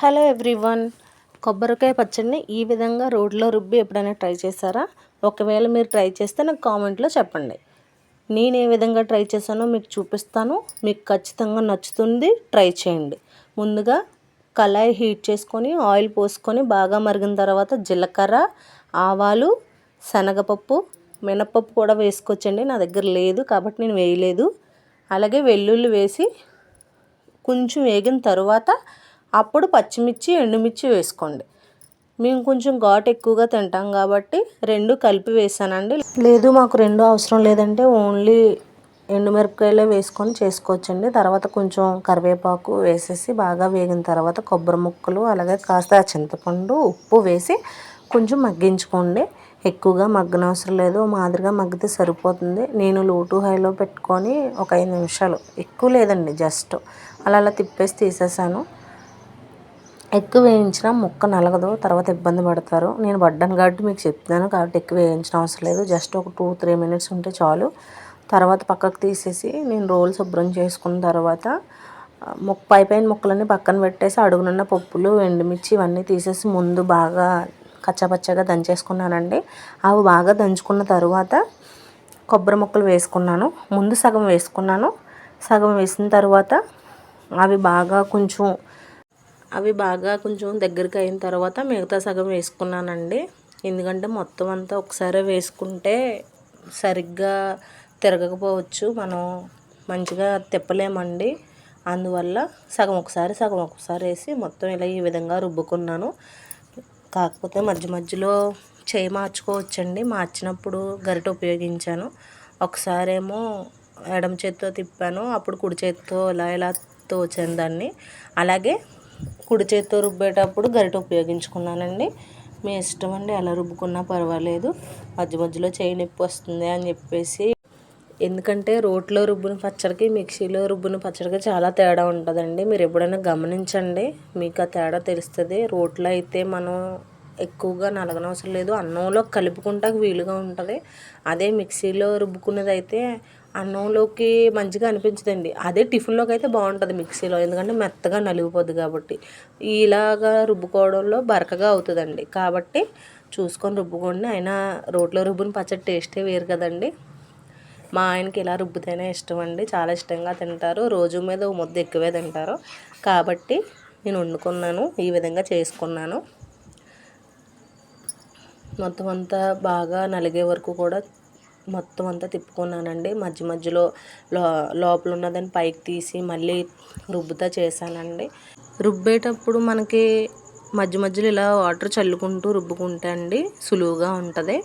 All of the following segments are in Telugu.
Hello everyone. కొబ్బరికాయ పచ్చడిని ఈ విధంగా రోడ్లో రుబ్బి ఎప్పుడైనా ట్రై చేశారా? ఒకవేళ మీరు ట్రై చేస్తే నాకు కామెంట్లో చెప్పండి. నేను ఏ విధంగా ట్రై చేశానో మీకు చూపిస్తాను. మీకు ఖచ్చితంగా నచ్చుతుంది ట్రై చేయండి. ముందుగా కళాయి హీట్ చేసుకొని ఆయిల్ పోసుకొని బాగా మరిగిన తర్వాత జీలకర్ర ఆవాలు శనగపప్పు మినపప్పు కూడా వేసుకోవచ్చండి. నా దగ్గర లేదు కాబట్టి నేను వేయలేదు. అలాగే వెల్లుల్లి వేసి కొంచెం వేగిన తర్వాత అప్పుడు పచ్చిమిర్చి ఎండుమిర్చి వేసుకోండి. మేము కొంచెం ఘాటు ఎక్కువగా తింటాం కాబట్టి రెండు కలిపి వేసానండి. లేదు మాకు రెండు అవసరం లేదంటే ఓన్లీ ఎండుమిరపకాయలే వేసుకొని చేసుకోవచ్చండి. తర్వాత కొంచెం కరివేపాకు వేసేసి బాగా వేగిన తర్వాత కొబ్బరి ముక్కలు అలాగే కాస్త చింతపండు ఉప్పు వేసి కొంచెం మగ్గించుకోండి. ఎక్కువగా మగ్గనవసరం లేదు. మాదిరిగా మగ్గితే సరిపోతుంది. నేను లోటు హైలో పెట్టుకొని ఒక ఐదు నిమిషాలు. ఎక్కువ లేదండి జస్ట్. అలా అలా తిప్పేసి తీసేసాను. ఎక్కువ వేయించినా ముక్క నలగదు తర్వాత ఇబ్బంది పడతారు. నేను పడ్డాను కాబట్టి మీకు చెప్తున్నాను కాబట్టి ఎక్కువ వేయించిన అవసరం లేదు. జస్ట్ ఒక టూ త్రీ మినిట్స్ ఉంటే చాలు. తర్వాత పక్కకు తీసేసి నేను రోల్ శుభ్రం చేసుకున్న తర్వాత ముక్క పై పైన ముక్కలన్నీ పక్కన పెట్టేసి అడుగునున్న పప్పులు ఎండుమిర్చి ఇవన్నీ తీసేసి ముందు బాగా కచ్చపచ్చగా దంచేసుకున్నానండి. అవి బాగా దంచుకున్న తర్వాత కొబ్బరి ముక్కలు వేసుకున్నాను. ముందు సగం వేసుకున్నాను. సగం వేసిన తర్వాత అవి బాగా కొంచెం అవి బాగా కొంచెం దగ్గరికి అయిన తర్వాత మిగతా సగం వేసుకున్నానండి. ఎందుకంటే మొత్తం అంతా ఒకసారి వేసుకుంటే సరిగ్గా తిరగకపోవచ్చు. మనం మంచిగా తిప్పలేమండి. అందువల్ల సగం ఒకసారి సగం ఒకసారి వేసి మొత్తం ఇలా ఈ విధంగా రుబ్బుకున్నాను. కాకపోతే మధ్య మధ్యలో చేయి మార్చుకోవచ్చండి. మార్చినప్పుడు గరిట ఉపయోగించాను. ఒకసారేమో ఎడమ చేత్తో తిప్పాను. అప్పుడు కుడి చేత్తో ఇలా ఇలా తోచాను దాన్ని. అలాగే కుడి చేతితో రుబ్బేటప్పుడు గరిట ఉపయోగించుకున్నానండి. మీ ఇష్టం అండి ఎలా రుబ్బుకున్నా పర్వాలేదు. మధ్య మధ్యలో చేయి నొప్పి వస్తుంది అని చెప్పేసి. ఎందుకంటే రోట్లో రుబ్బున పచ్చడికి మిక్సీలో రుబ్బున పచ్చడికి చాలా తేడా ఉంటుందండి. మీరు ఎప్పుడైనా గమనించండి మీకు ఆ తేడా తెలుస్తుంది. రోట్లో అయితే మనం ఎక్కువగా నలగనవసరం లేదు. అన్నంలో కలుపుకుంటా వీలుగా ఉంటుంది. అదే మిక్సీలో రుబ్బుకున్నది అయితే అన్నంలోకి మంచిగా అనిపించదండి. అదే టిఫిన్లోకి అయితే బాగుంటుంది మిక్సీలో ఎందుకంటే మెత్తగా నలిగిపోద్ది కాబట్టి. ఇలాగా రుబ్బుకోవడంలో బరకగా అవుతుందండి. కాబట్టి చూసుకొని రుబ్బుకోండి. అయినా రోట్లో రుబ్బుని పచ్చడి టేస్టే వేరు కదండి. మా ఆయనకి ఇలా రుబ్బితేనే ఇష్టం అండి. చాలా ఇష్టంగా తింటారు. రోజు మీద ముద్ద ఎక్కువే తింటారు. కాబట్టి నేను వండుకున్నాను. ఈ విధంగా చేసుకున్నాను. మొత్తం అంతా బాగా నలిగే వరకు కూడా మొత్తం అంతా తిప్పుకున్నానండి. మధ్య మధ్యలో లో లోపల ఉన్నదాన్ని పైకి తీసి మళ్ళీ రుబ్బుతా చేశానండి. రుబ్బేటప్పుడు మనకి మధ్య మధ్యలో ఇలా వాటర్ చల్లుకుంటూ రుబ్బుకుంటే అండి సులువుగా ఉంటుంది.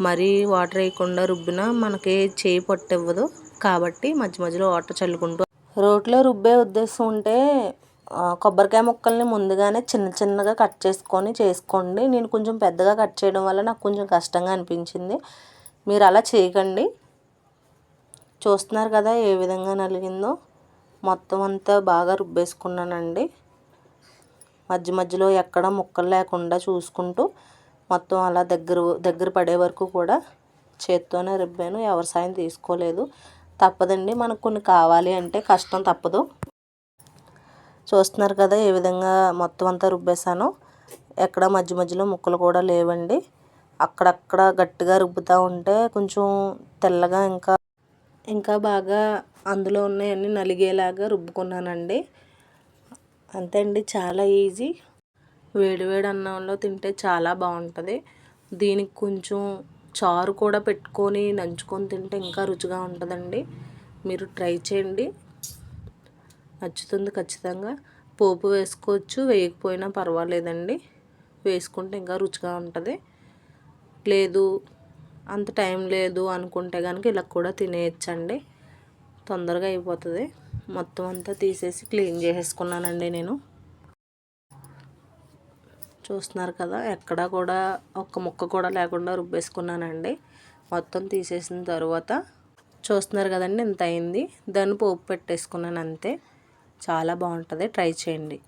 మరీ వాటర్ వేయకుండా రుబ్బినా మనకి చేయి పట్టివ్వదు. కాబట్టి మధ్య మధ్యలో వాటర్ చల్లుకుంటూ రోట్లో రుబ్బే ఉద్దేశం ఉంటే కొబ్బరికాయ ముక్కల్ని ముందుగానే చిన్న చిన్నగా కట్ చేసుకొని చేసుకోండి. నేను కొంచెం పెద్దగా కట్ చేయడం వల్ల నాకు కొంచెం కష్టంగా అనిపించింది. మీరు అలా చేయకండి. చూస్తున్నారు కదా ఏ విధంగా నలిగిందో. మొత్తం అంతా బాగా రుబ్బేసుకున్నానండి. మధ్య మధ్యలో ఎక్కడ ముక్కలు లేకుండా చూసుకుంటూ మొత్తం అలా దగ్గర దగ్గర పడే వరకు కూడా చేత్తోనే రుబ్బాను. ఎవరి సాయం తీసుకోలేదు. తప్పదండి మనకు కొన్ని కావాలి అంటే కష్టం తప్పదు. చూస్తున్నారు కదా ఏ విధంగా మొత్తం అంతా రుబ్బేసాను ఎక్కడ మధ్య మధ్యలో ముక్కలు కూడా లేవండి. అక్కడక్కడ గట్టిగా రుబ్బుతూ ఉంటే కొంచెం తెల్లగా ఇంకా ఇంకా బాగా అందులో ఉన్నాయన్నీ నలిగేలాగా రుబ్బుకున్నానండి. అంతే అండి చాలా ఈజీ. వేడివేడి అన్నంలో తింటే చాలా బాగుంటుంది. దీనికి కొంచెం చారు కూడా పెట్టుకొని నంచుకొని తింటే ఇంకా రుచిగా ఉంటుందండి. మీరు ట్రై చేయండి. నచ్చుతుంది ఖచ్చితంగా. పోపు వేసుకోవచ్చు వేయకపోయినా పర్వాలేదండి. వేసుకుంటే ఇంకా రుచిగా ఉంటుంది. లేదు అంత టైం లేదు అనుకుంటే కనుక ఇలా కూడా తినేయచ్చండి. తొందరగా అయిపోతుంది. మొత్తం అంతా తీసేసి క్లీన్ చేసేసుకున్నానండి నేను. చూస్తున్నారు కదా ఎక్కడ కూడా ఒక్క ముక్క కూడా లేకుండా రుబ్బేసుకున్నానండి. మొత్తం తీసేసిన తర్వాత చూస్తున్నారు కదండి ఇంత అయింది. దాన్ని పోపు పెట్టేసుకున్నాను అంతే. చాలా బాగుంటుంది. ట్రై చేయండి.